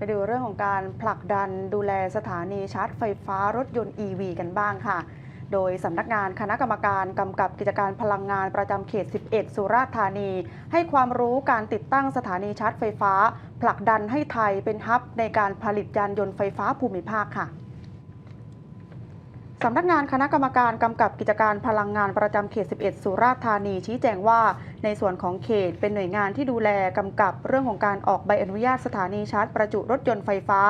ไปดูเรื่องของการผลักดันดูแลสถานีชาร์จไฟฟ้ารถยนต์ EV กันบ้างค่ะ โดยสำนักงานคณะกรรมการกำกับกิจการพลังงานประจำเขต 11 สุราษฎร์ธานี ให้ความรู้การติดตั้งสถานีชาร์จไฟฟ้า ผลักดันให้ไทยเป็นฮับในการผลิตยานยนต์ไฟฟ้าภูมิภาคค่ะ สำนักงานคณะกรรมการกำกับกิจการพลังงานประจำเขต 11 สุราษฎร์ธานีชี้แจงว่า ในส่วนของเขตเป็นหน่วยงานที่ดูแลกำกับเรื่องของการออกใบอนุญาตสถานีชาร์จประจุรถยนต์ไฟฟ้า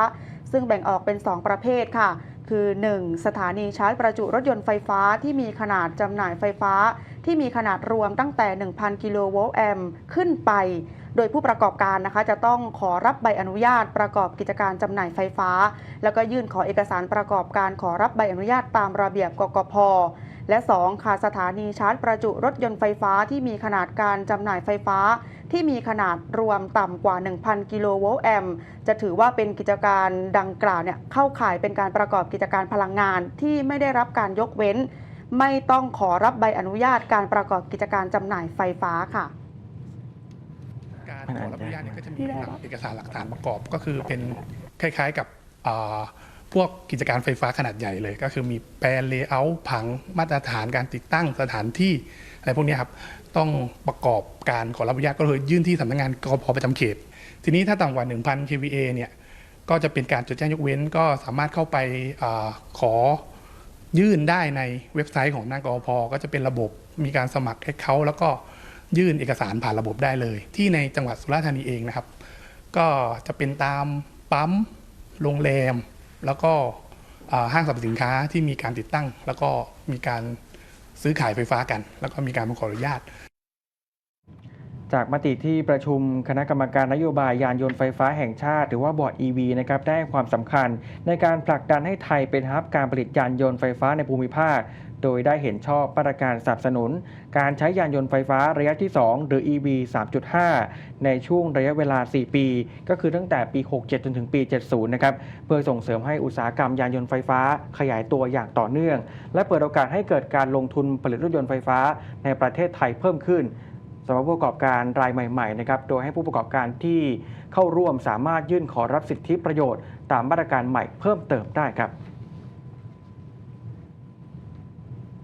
ซึ่งแบ่งออกเป็น 2 ประเภทค่ะ คือ 1. สถานีชาร์จประจุรถยนต์ไฟฟ้าที่มีขนาดจำหน่ายไฟฟ้า ที่มีขนาดรวมตั้งแต่ 1,000 กิโลโวลต์แอมป์ขึ้นไป โดยผู้ประกอบการนะคะ จะต้องขอรับใบอนุญาตประกอบกิจการจำหน่ายไฟฟ้า แล้วก็ยื่นขอเอกสารประกอบการขอรับใบอนุญาตตามระเบียบกกพ และ 2. ค่ะสถานีชาร์จประจุรถยนต์ไฟฟ้าที่มีขนาดการจำหน่ายไฟฟ้า ที่มีขนาดรวมต่ำกว่า 1,000 กิโลโวลต์แอมป์จะถือว่าเป็นกิจการดังกล่าวเนี่ยเข้าข่ายเป็นการประกอบกิจการพลังงานที่ไม่ได้รับการยกเว้น ไม่ต้องขอรับใบอนุญาตการประกอบกิจการจำหน่ายไฟฟ้าค่ะการขอรับอนุญาตเนี่ยก็จะมีที่ได้รับเอกสารหลักฐานประกอบก็คือเป็นคล้ายๆกับอ่า พวกกิจการไฟฟ้าขนาดใหญ่เลย ก็คือมีแปลนเลเยอร์ผังมาตรฐานการติดตั้งสถานที่อะไรพวกนี้ครับต้องประกอบการขอรับอนุญาตก็คือยื่นที่สำนักงานกพประจำเขต ทีนี้ถ้าต่ำกว่า 1,000 kVA เนี่ยก็จะเป็นการจดแจ้งยกเว้นก็สามารถเข้าไปอขอยื่นได้ในเว็บไซต์ของหน้ากอพก็จะเป็นระบบมีการสมัครให้เขาแล้วก็ยื่นเอกสารผ่านระบบได้เลย ที่ในจังหวัดสุราษฎร์ธานีเองนะครับ ก็จะเป็นตามปั๊มโรงแรม แล้วก็ห้างสรรพสินค้าที่มีการติดตั้ง แล้วก็มีการซื้อขายไฟฟ้ากัน แล้วก็มีการขออนุญาต จากมติที่ประชุมคณะกรรมการนโยบายยานยนต์ไฟฟ้าแห่งชาติ หรือว่าบอร์ด EV นะครับได้ความสำคัญในการผลักดันให้ไทยเป็นฮับการผลิตยานยนต์ไฟฟ้าในภูมิภาค โดยได้เห็นชอบมาตรการสนับสนุน การใช้ยานยนต์ไฟฟ้าระยะที่ 2 หรือ EV 3.5 ในช่วงระยะเวลา 4 ปี ก็คือตั้งแต่ปี 67 จนถึงปี 70 นะครับ เพื่อส่งเสริมให้อุตสาหกรรมยานยนต์ไฟฟ้าขยายตัวอย่างต่อเนื่อง และเปิดโอกาสให้เกิดการลงทุนผลิตรถยนต์ไฟฟ้าในประเทศไทยเพิ่มขึ้นสำหรับผู้ประกอบการรายใหม่ๆนะครับ โดยให้ผู้ประกอบการที่เข้าร่วมสามารถยื่นขอรับสิทธิประโยชน์ ตามมาตรการใหม่เพิ่มเติมได้ครับ